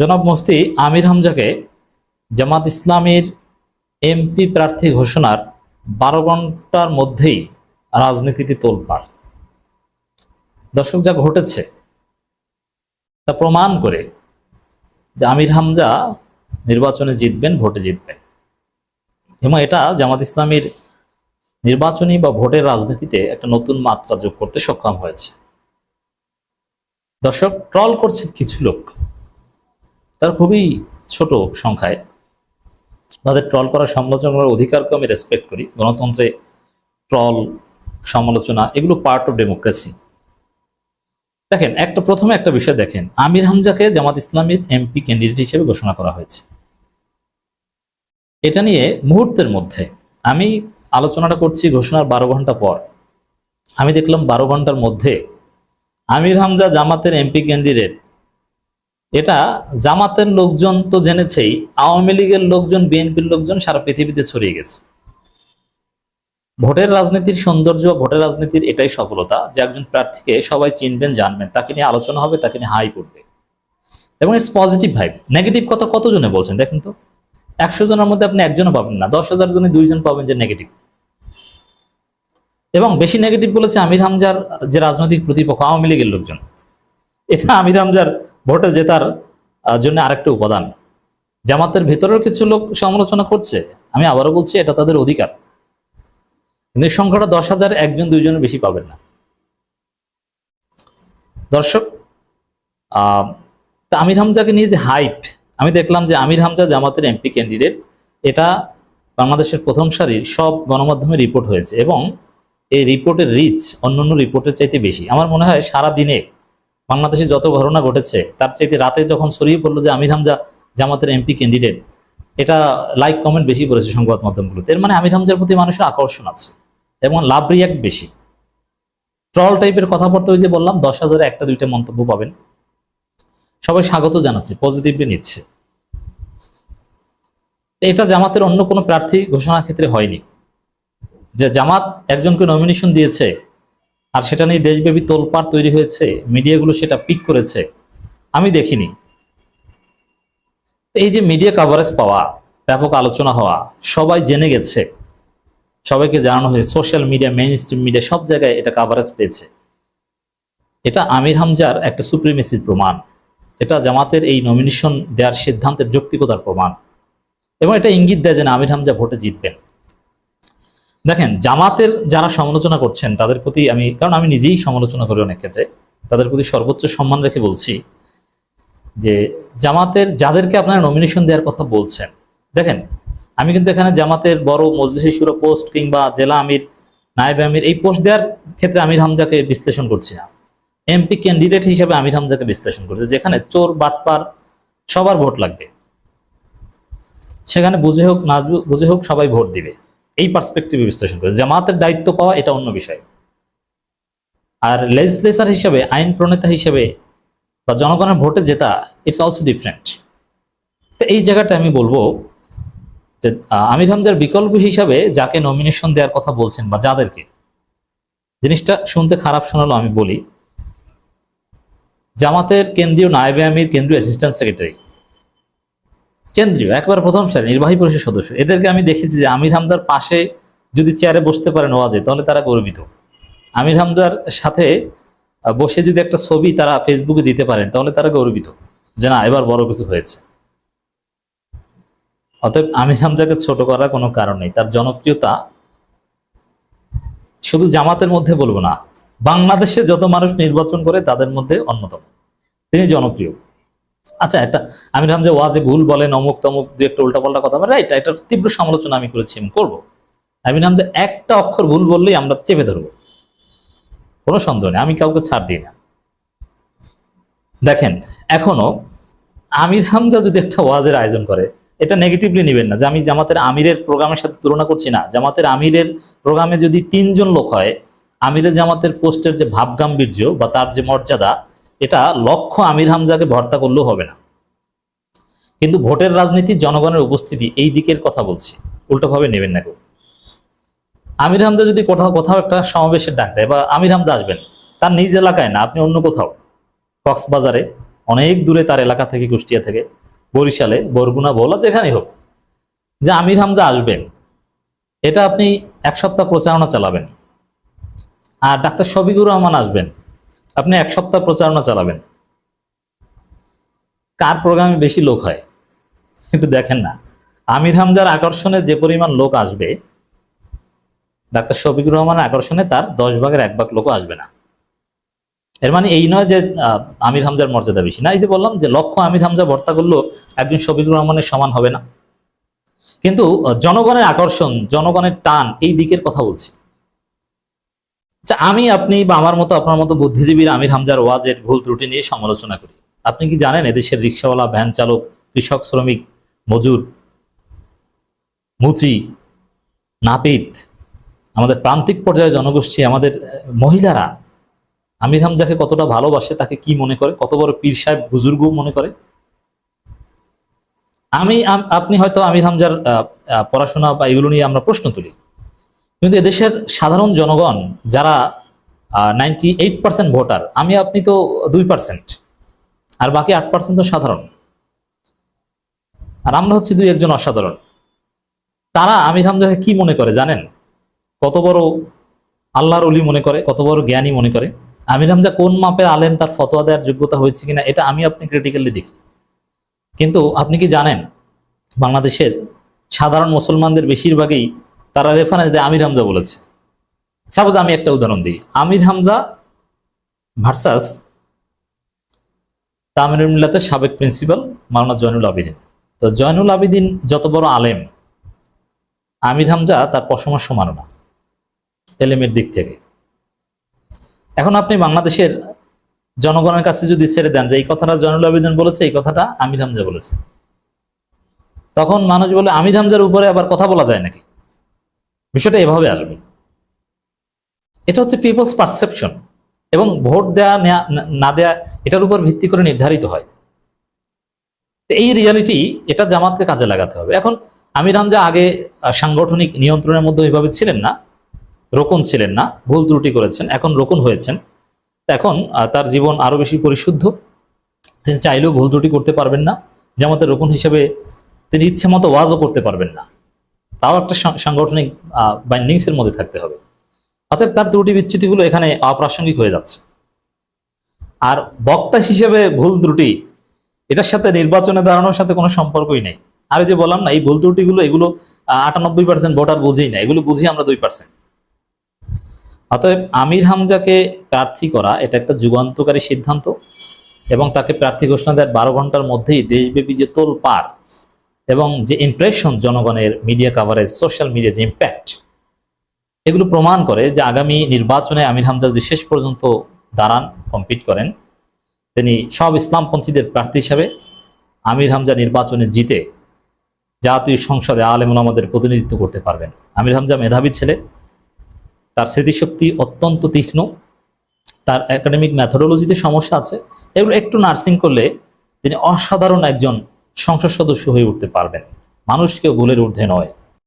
জনাব মুফতি আমির হামজাকে জামাত ইসলামীর এমপি প্রার্থী ঘোষণার বারো ঘণ্টার মধ্যেই রাজনীতিতে তোলপাড়। দর্শক, যা ঘটেছে তা প্রমাণ করে যে আমির হামজা নির্বাচনে জিতবেন, ভোটে জিতবেন। এবং এটা জামাত ইসলামীর নির্বাচনী বা ভোটের রাজনীতিতে একটা নতুন মাত্রা যোগ করতে সক্ষম হয়েছে। দর্শক, ট্রল করছে কিছু লোক। তার খুবই ছোট সংখ্যায়। তাদের ট্রল করার সমালোচনা করার অধিকারকে আমি রেসপেক্ট করি। গণতন্ত্রে ট্রল সমালোচনা এগুলো পার্ট অফ ডেমোক্রেসি দেখেন, একটা প্রথমে একটা বিষয় দেখেন। আমির হামজাকে জামাত ইসলামীর এমপি ক্যান্ডিডেট হিসেবে ঘোষণা করা হয়েছে। এটা নিয়ে মুহূর্তের মধ্যে আমি আলোচনাটা করছি ঘোষণার বারো ঘণ্টা পর। আমি দেখলাম বারো ঘণ্টার মধ্যে আমির হামজা জামাতের এমপি ক্যান্ডিডেট এটা জামাতের লোকজন তো জেনেছেই, আওয়ামী লীগের লোকজন, বিএনপির লোকজন সারা পৃথিবীতে ছড়িয়ে গেছে। ভোটের রাজনীতির সৌন্দর্য, ভোটের রাজনীতির এটাই সফলতা যে একজন প্রার্থীকে সবাই চিনবেন, জানবেন, তাকে নিয়ে আলোচনা হবে, তাকে নিয়ে হাই পড়বে এবং ইটস পজিটিভ ভাইব নেগেটিভ কথা কতজনে বলছেন দেখেন তো? একশো জনের মধ্যে আপনি একজনও পাবেন না, দশ হাজার জনে দুইজন পাবেন যে নেগেটিভ এবং বেশি নেগেটিভ বলেছে আমির হামজার যে রাজনৈতিক প্রতিপক্ষ, আওয়ামী লীগের লোকজন। এটা আমির হামজার ভোটে জেতার জন্য আরেকটা উপাদান। জামাতের ভেতরেও কিছু লোক সমালোচনা করছে। আমি আবারও বলছি এটা তাদের অধিকার। কিন্তু সংখ্যাটা দশ হাজার একজন দুইজনের বেশি পাবেন না। দর্শক আহ, তা আমির হামজাকে নিয়ে যে হাইপ আমি দেখলাম যে আমির হামজা জামাতের এমপি ক্যান্ডিডেট। এটা বাংলাদেশের প্রথম সারির সব গণমাধ্যমে রিপোর্ট হয়েছে এবং এই রিপোর্টের রিচ অন্যান্য রিপোর্টের চাইতে বেশি। আমার মনে হয় সারা দিনে বাংলাদেশে যত ঘটনা ঘটেছে, তার চাইতে রাতে যখন ছড়িয়ে পড়ল যে আমির হামজা জামাতের এমপি ক্যান্ডিডেট এটা লাইক কমেন্ট বেশি পড়েছে সংবাদ মাধ্যমগুলোতে। এর মানে আমির হামজার প্রতি মানুষের আকর্ষণ আছে এবং লাভ রিয়াক্ট বেশি। ট্রল টাইপের কথাবার্তা ওই যে বললাম, দশ হাজারে একটা, দুইটা মন্তব্য পাবেন। সবাই স্বাগত জানাচ্ছে পজিটিভলি নিচ্ছে। এটা জামাতের অন্য কোনো প্রার্থী ঘোষণার ক্ষেত্রে হয়নি। যে জামাত একজনকে নমিনেশন দিয়েছে আর সেটা নিয়ে দেশব্যাপী তোলপাড় তৈরি হয়েছে, মিডিয়াগুলো সেটা পিক করেছে, আমি দেখিনি। এই যে মিডিয়া কাভারেজ পাওয়া, ব্যাপক আলোচনা হওয়া, সবাই জেনে গেছে, সবাইকে জানানো হয়েছে social media mainstream media সব জায়গায় এটা কাভারেজ পেয়েছে। এটা আমির হামজার একটা সুপ্রিমেসির প্রমাণ। এটা জামাতের এই নমিনেশন দেওয়ার সিদ্ধান্তের যৌক্তিকতার প্রমাণ। এবং এটা ইঙ্গিত দেয় যে আমির হামজা ভোটে জিতবেন। দেখেন, জামাতের যারা সমালোচনা করছেন, তাদের প্রতি আমি, কারণ আমি নিজেই সমালোচনা করি অনেক ক্ষেত্রে, তাদের প্রতি সর্বোচ্চ সম্মান রেখে বলছি যে জামাতের, যাদেরকে আপনারা নমিনেশন দেওয়ার কথা বলছেন, দেখেন, আমি কিন্তু এখানে জামাতের বড় মজলিসি সুরা পোস্ট কিংবা জেলা আমির, নায়েব আমির, এই পোস্ট দেওয়ার ক্ষেত্রে আমির হামজাকে বিশ্লেষণ করছি না। এমপি ক্যান্ডিডেট হিসেবে আমির হামজাকে বিশ্লেষণ করছে, যেখানে চোর, বাটপার, সবার ভোট লাগবে। সেখানে বুঝে হোক, না বুঝে হোক, সবাই ভোট দিবে। এই পার্সপেক্টিভে বিশ্লেষণ করে। জামাতের দায়িত্ব পাওয়া এটা অন্য বিষয়। আর লেজিসলেচার হিসেবে, আইন প্রণেতা হিসেবে বা জনগণের ভোটে জেতা ইটস অলসো ডিফারেন্ট তো এই জায়গাটা আমি বলব যে আমির হামজার বিকল্প হিসাবে যাকে নমিনেশন দেওয়ার কথা বলছেন বা যাদেরকে, জিনিসটা শুনতে খারাপ শোনালো আমি বলি, জামাতের কেন্দ্রীয় নায়েবে আমির, কেন্দ্রীয় অ্যাসিস্ট্যান্ট সেক্রেটারি কেন্দ্রীয়, একবার প্রথম সারি নির্বাহী পরিষদ সদস্য। এদেরকে আমি দেখেছি যে আমির হামদার পাশে যদি চেয়ারে বসতে পারে নওয়াজে, তাহলে তারা গর্বিত। আমির হামদার সাথে বসে যদি একটা ছবি তারা ফেসবুকে দিতে পারেন, তাহলে তারা গর্বিত যে না, এবার বড় কিছু হয়েছে। অতএব আমির হামদাকে ছোট করার কোনো কারণ নেই। তার জনপ্রিয়তা শুধু জামাতের মধ্যে বলব না, বাংলাদেশে যত মানুষ নির্বাচন করে তাদের মধ্যে অন্যতম। তিনি জনপ্রিয়। আচ্ছা একটা আমির যে ওয়াজে ভুল বলেন, অমুক তমুক দু একটা উল্টাপাল্টা কথা রাইট, এটার তীব্র সমালোচনা আমি করেছি এবং করব। আমির হামজা একটা অক্ষর ভুল বললেই আমরা চেপে ধরবো। কোনো সন্দেহ নেই, আমি কাউকে ছাড় দিই না। দেখেন, এখনও আমির হামজা যদি একটা ওয়াজের আয়োজন করে, এটা নেগেটিভলি নেবেন না, যে আমি জামাতের আমিরের প্রোগ্রামের সাথে তুলনা করছি না। জামাতের আমিরের প্রোগ্রামে যদি তিনজন লোক হয়, আমিরের জামাতের পোস্টের যে ভাবগাম্ভীর্য বা তার যে মর্যাদা এটা লক্ষ্য আমির হামজাকে ভর্তা করলেও হবে না। কিন্তু ভোটের রাজনীতি জনগণের উপস্থিতি এই দিকের কথা বলছি, উল্টোভাবে নেবেন না কেউ। আমির হামজা যদি কোথাও কোথাও একটা সমাবেশের ডাক দেয় বা আমির হামজা আসবেন, তার নিজ এলাকায় না, আপনি অন্য কোথাও? কক্সবাজারে, অনেক দূরে তার এলাকা থেকে, কুষ্টিয়া থেকে, বরিশালে, বরগুনা বলা যেখানেই হোক, যে আমির হামজা আসবেন, এটা আপনি এক সপ্তাহ প্রচারণা চালাবেন। আর ডাক্তার শফিকুর রহমান আসবেন আপনি এক সপ্তাহ প্রচারণা চালাবেন। কার প্রোগ্রামে বেশি লোক হয়? একটু দেখেন না। আমির হামজার আকর্ষণে যে পরিমাণ লোক আসবে, ডাক্তার শফিকুর রহমানের আকর্ষণে তার দশ ভাগের এক ভাগ লোকও আসবে না। এর মানে এই নয় যে আমির হামজার মর্যাদা বেশি। না, এই যে বললাম যে লক্ষ্য আমির হামজা ভর্তা করলেও একজন শফিকুর রহমানের সমান হবে না। কিন্তু জনগণের আকর্ষণ, জনগণের টান এই দিকের কথা বলছি। আচ্ছা আমি, আপনি বা আমার মতো, আপনার মতো বুদ্ধিজীবীর আমির হামজার ওয়াজের ভুল ত্রুটি নিয়ে সমালোচনা করি। আপনি কি জানেন এদেশের রিক্সাওয়ালা, ভ্যান চালক, কৃষক, শ্রমিক, মজুর, মুচি, নাপিত, আমাদের প্রান্তিক পর্যায়ে জনগোষ্ঠী, আমাদের মহিলারা, আমির হামজাকে কতটা ভালোবাসে, তাকে কি মনে করে? কত বড় পীর সাহেব বুজুর্গ মনে করে? আমি আপনি হয়তো আমির হামজার পড়াশোনা বা এগুলো নিয়ে আমরা প্রশ্ন তুলি। কিন্তু এদেশের সাধারণ জনগণ যারা নাইনটি এইট পার্সেন্ট ভোটার, আমি, আপনি তো দুই পার্সেন্ট আর বাকি আট পার্সেন্ট তো সাধারণ। আর আমরা হচ্ছে দুই একজন অসাধারণ। তারা আমির হামজাকে কি মনে করে জানেন? কত বড় আল্লাহর অলি মনে করে, কত বড় জ্ঞানী মনে করে? আমির হামজা কোন মাপের আলেম, তার ফতোয়া দেওয়ার যোগ্যতা হয়েছে কিনা, এটা আমি আপনি ক্রিটিক্যালি দেখি। কিন্তু আপনি কি জানেন, বাংলাদেশের সাধারণ মুসলমানদের বেশিরভাগই তারা রেফারেন্স দেয় আমির হামজা বলেছে। সাপোজ আমি একটা উদাহরণ দিই। আমির হামজা ভার্সাস তামিরুল মিল্লাতের সাবেক প্রিন্সিপাল মাওলানা জয়নুল আবিদিন। তো জয়নুল আবিদিন যত বড় আলেম, আমির হামজা তার পশমার সমান না, এলেমের দিক থেকে। এখন আপনি বাংলাদেশের জনগণের কাছে যদি ছেড়ে দেন যে এই কথাটা জয়নুল আবেদন বলেছে, এই কথাটা আমির হামজা বলেছে। তখন মানুষ বলে, আমির হামজার উপরে আবার কথা বলা যায় নাকি? বিষয়টা এভাবে আসবে। এটা হচ্ছে পিপলস পারসেপশন এবং ভোট দেয়া না- দেয়া, এটার উপর ভিত্তি করে নির্ধারিত হয়। এই রিয়ালিটি এটা জামাতকে কাজে লাগাতে হবে। এখন আমির হামজা আগে সাংগঠনিক নিয়ন্ত্রণের মধ্যে ওইভাবে ছিলেন না, রোকন ছিলেন না, ভুল ত্রুটি করেছেন, এখন রোকন হয়েছেন। এখন তার জীবন আরও বেশি পরিশুদ্ধ। তিনি চাইলেও ভুল ত্রুটি করতে পারবেন না। জামাতের রোকন হিসেবে তিনি ইচ্ছে মতো ওয়াজও করতে পারবেন না। তাও একটা সাংগঠনিক বাইন্ডিংস এর মধ্যে থাকতে হবে। অতএব তার ত্রুটি বিচ্যুতিগুলো এখানে অপ্রাসঙ্গিক হয়ে যাচ্ছে। আর বক্তা হিসেবে ভুল ত্রুটি, এটার সাথে নির্বাচনে দাঁড়ানোর সাথে কোনো সম্পর্কই নেই। আর যে বললাম না, এই ভুল ত্রুটিগুলো, এগুলো আটানব্বই পার্সেন্ট ভোটার বুঝেই না এগুলো বুঝি আমরা দুই পার্সেন্ট অতএব আমির হামজাকে প্রার্থী করা, এটা একটা যুগান্তকারী সিদ্ধান্ত, এবং তাকে প্রার্থী ঘোষণা দেওয়ার বারো ঘণ্টার মধ্যেই দেশব্যাপী যে তোল পার এবং যে ইমপ্রেশন জনগণের মিডিয়া কাভারেজ সোশ্যাল মিডিয়া যে ইম্প্যাক্ট এগুলো প্রমাণ করে যে আগামী নির্বাচনে আমির হামজা যদি শেষ পর্যন্ত দাঁড়ান কম্পিট করেন, তিনি সব ইসলামপন্থীদের প্রার্থী হিসাবে আমির হামজা নির্বাচনে জিতে জাতীয় সংসদে আলেম আমাদের প্রতিনিধিত্ব করতে পারবেন। আমির হামজা মেধাবী ছেলে, তার স্মৃতিশক্তি অত্যন্ত তীক্ষ্ণ, তার একাডেমিক ম্যাথোডোলজিতে সমস্যা আছে, এগুলো একটু নার্সিং করলে তিনি অসাধারণ একজন সংসদ সদস্য হয়ে উঠতে পারবেন। মানুষ কেউ ভুলের ঊর্ধ্বে নয়।